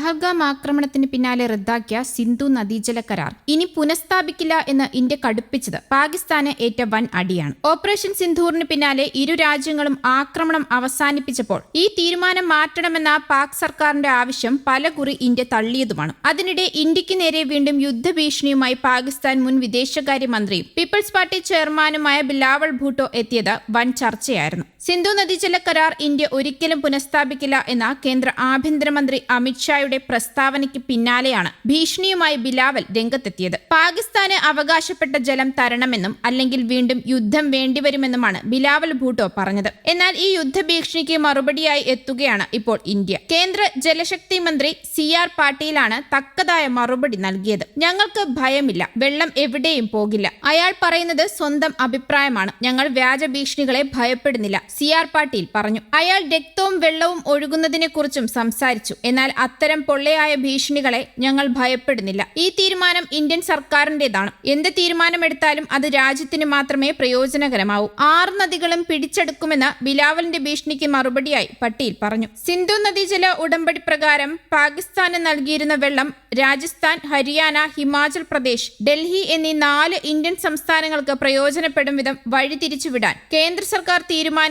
പഹൽഗാം ആക്രമണത്തിന് പിന്നാലെ റദ്ദാക്കിയ സിന്ധു നദീജല കരാർ ഇനി പുനഃസ്ഥാപിക്കില്ല എന്ന് ഇന്ത്യ കടുപ്പിച്ചത് പാകിസ്ഥാന് ഏറ്റ വൻ അടിയാണ്. ഓപ്പറേഷൻ സിന്ധൂറിന് പിന്നാലെ ഇരു രാജ്യങ്ങളും ആക്രമണം അവസാനിപ്പിച്ചപ്പോൾ ഈ തീരുമാനം മാറ്റണമെന്ന പാക് സർക്കാരിന്റെ ആവശ്യം പലകുറി ഇന്ത്യ തള്ളിയതുമാണ്. അതിനിടെ ഇന്ത്യയ്ക്ക് നേരെ വീണ്ടും യുദ്ധഭീഷണിയുമായി പാകിസ്ഥാൻ മുൻ വിദേശകാര്യമന്ത്രിയും പീപ്പിൾസ് പാർട്ടി ചെയർമാനുമായ ബിലാവൾ ഭൂട്ടോ എത്തിയത് വൻ ചർച്ചയായിരുന്നു. സിന്ധു നദീജല കരാർ ഇന്ത്യ ഒരിക്കലും പുനഃസ്ഥാപിക്കില്ല എന്ന കേന്ദ്ര ആഭ്യന്തരമന്ത്രി അമിത്ഷായുടെ പ്രസ്താവനയ്ക്ക് പിന്നാലെയാണ് ഭീഷണിയുമായി ബിലാവൽ രംഗത്തെത്തിയത്. പാകിസ്ഥാന് അവകാശപ്പെട്ട ജലം തരണമെന്നും അല്ലെങ്കിൽ വീണ്ടും യുദ്ധം വേണ്ടിവരുമെന്നുമാണ് ബിലാവൽ ഭൂട്ടോ പറഞ്ഞത്. എന്നാൽ ഈ യുദ്ധഭീഷണിക്ക് മറുപടിയായി എത്തുകയാണ് ഇപ്പോൾ ഇന്ത്യ. കേന്ദ്ര ജലശക്തി മന്ത്രി സി ആർ പാട്ടീലാണ് തക്കതായ മറുപടി നൽകിയത്. ഞങ്ങൾക്ക് ഭയമില്ല വെള്ളം എവിടെയും പോകില്ല. അയാൾ പറയുന്നത് സ്വന്തം അഭിപ്രായമാണ്. ഞങ്ങൾ വ്യാജ ഭീഷണികളെ ഭയപ്പെടുന്നില്ല. സി ആർ പാട്ടീൽ പറഞ്ഞു. അയാൾ രക്തവും വെള്ളവും ഒഴുകുന്നതിനെക്കുറിച്ചും സംസാരിച്ചു. എന്നാൽ അത്തരം പൊള്ളയായ ഭീഷണികളെ ഞങ്ങൾ ഭയപ്പെടുന്നില്ല. ഈ തീരുമാനം ഇന്ത്യൻ സർക്കാരിന്റേതാണ്. എന്ത് തീരുമാനമെടുത്താലും അത് രാജ്യത്തിന് മാത്രമേ പ്രയോജനകരമാവൂ. ആറ് നദികളും പിടിച്ചെടുക്കുമെന്ന് ബിലാവലിന്റെ ഭീഷണിക്ക് മറുപടിയായി പട്ടീൽ പറഞ്ഞു. സിന്ധു നദീജല ഉടമ്പടി പ്രകാരം പാകിസ്ഥാന് നൽകിയിരുന്ന വെള്ളം രാജസ്ഥാൻ ഹരിയാന ഹിമാചൽ പ്രദേശ് ഡൽഹി എന്നീ നാല് ഇന്ത്യൻ സംസ്ഥാനങ്ങൾക്ക് പ്രയോജനപ്പെടും വിധം വഴിതിരിച്ചുവിടാൻ കേന്ദ്ര സർക്കാർ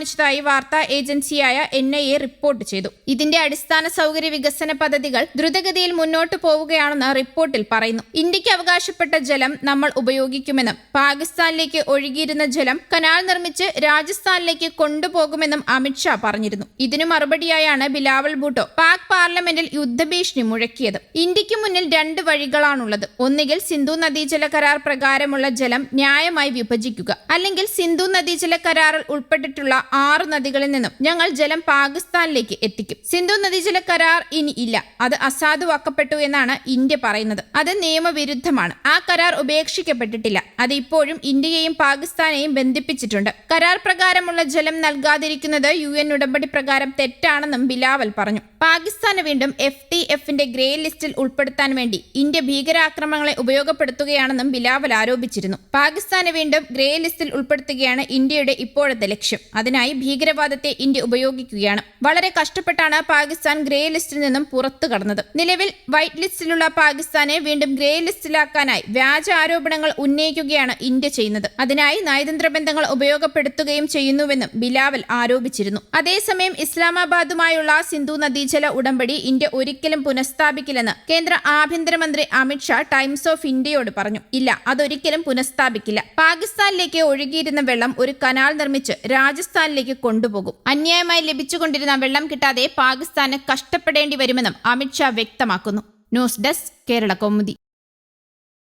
തീരുമാനിച്ചതായി വാർത്താ ഏജൻസിയായ എൻ ഐ എ റിപ്പോർട്ട് ചെയ്തു. ഇതിന്റെ അടിസ്ഥാന സൗകര്യ വികസന പദ്ധതികൾ ദ്രുതഗതിയിൽ മുന്നോട്ട് പോവുകയാണെന്ന് റിപ്പോർട്ടിൽ പറയുന്നു. ഇന്ത്യയ്ക്ക് അവകാശപ്പെട്ട ജലം നമ്മൾ ഉപയോഗിക്കുമെന്നും പാകിസ്ഥാനിലേക്ക് ഒഴുകിയിരുന്ന ജലം കനാൽ നിർമ്മിച്ച് രാജസ്ഥാനിലേക്ക് കൊണ്ടുപോകുമെന്നും അമിത്ഷാ പറഞ്ഞിരുന്നു. ഇതിനു മറുപടിയായാണ് ബിലാവൽ ഭൂട്ടോ പാക് പാർലമെന്റിൽ യുദ്ധഭീഷണി മുഴക്കിയത്. ഇന്ത്യയ്ക്ക് മുന്നിൽ രണ്ട് വഴികളാണുള്ളത്. ഒന്നുകിൽ സിന്ധു നദീജല കരാർ പ്രകാരമുള്ള ജലം ന്യായമായി വിഭജിക്കുക. അല്ലെങ്കിൽ സിന്ധു നദീജല കരാറിൽ ഉൾപ്പെട്ടിട്ടുള്ള ആറ് നദികളിൽ നിന്നും ഞങ്ങൾ ജലം പാകിസ്ഥാനിലേക്ക് എത്തിക്കും. സിന്ധു നദീജല കരാർ ഇനി ഇല്ല. അത് അസാധുവാക്കപ്പെട്ടു എന്നാണ് ഇന്ത്യ പറയുന്നത്. അത് നിയമവിരുദ്ധമാണ്. ആ കരാർ ഉപേക്ഷിക്കപ്പെട്ടിട്ടില്ല. അത് ഇപ്പോഴും ഇന്ത്യയെയും പാകിസ്ഥാനെയും ബന്ധിപ്പിച്ചിട്ടുണ്ട്. കരാർ പ്രകാരമുള്ള ജലം നൽകാതിരിക്കുന്നത് യു എൻ ഉടമ്പടി പ്രകാരം തെറ്റാണെന്നും ബിലാവൽ പറഞ്ഞു. പാകിസ്ഥാന് വീണ്ടും എഫ് ടി എഫിന്റെ ഗ്രേ ലിസ്റ്റിൽ ഉൾപ്പെടുത്താൻ വേണ്ടി ഇന്ത്യ ഭീകരാക്രമണങ്ങളെ ഉപയോഗപ്പെടുത്തുകയാണെന്നും ബിലാവൽ ആരോപിച്ചിരുന്നു. പാകിസ്ഥാന് വീണ്ടും ഗ്രേ ലിസ്റ്റിൽ ഉൾപ്പെടുത്തുകയാണ് ഇന്ത്യയുടെ ഇപ്പോഴത്തെ ലക്ഷ്യം. അതിനായി ഭീകരവാദത്തെ ഇന്ത്യ ഉപയോഗിക്കുകയാണ്. വളരെ കഷ്ടപ്പെട്ടാണ് പാകിസ്ഥാൻ ഗ്രേ ലിസ്റ്റിൽ നിന്നും പുറത്തു കടന്നത്. നിലവിൽ വൈറ്റ് ലിസ്റ്റിലുള്ള പാകിസ്ഥാനെ വീണ്ടും ഗ്രേ ലിസ്റ്റിലാക്കാനായി വ്യാജ ആരോപണങ്ങൾ ഉന്നയിക്കുകയാണ് ഇന്ത്യ ചെയ്യുന്നത്. അതിനായി നയതന്ത്ര ബന്ധങ്ങൾ ഉപയോഗപ്പെടുത്തുകയും ചെയ്യുന്നുവെന്നും ബിലാവൽ ആരോപിച്ചിരുന്നു. അതേസമയം ഇസ്ലാമാബാദുമായുള്ള സിന്ധു നദീജല ഉടമ്പടി ഇന്ത്യ ഒരിക്കലും പുനഃസ്ഥാപിക്കില്ലെന്ന് കേന്ദ്ര ആഭ്യന്തരമന്ത്രി അമിത്ഷാ ടൈംസ് ഓഫ് ഇന്ത്യയോട് പറഞ്ഞു. ഇല്ല അതൊരിക്കലും പുനഃസ്ഥാപിക്കില്ല. പാകിസ്ഥാനിലേക്ക് ഒഴുകിയിരുന്ന വെള്ളം ഒരു കനാൽ നിർമ്മിച്ച് രാജസ്ഥാനിലേക്ക് കൊണ്ടുപോകും. അന്യായമായി ലഭിച്ചുകൊണ്ടിരുന്ന വെള്ളം കിട്ടാതെ പാകിസ്ഥാന് കഷ്ടപ്പെടേണ്ടി വരുമെന്നും അമിത്ഷാ വ്യക്തമാക്കുന്നു. News desk Kerala Kaumudi.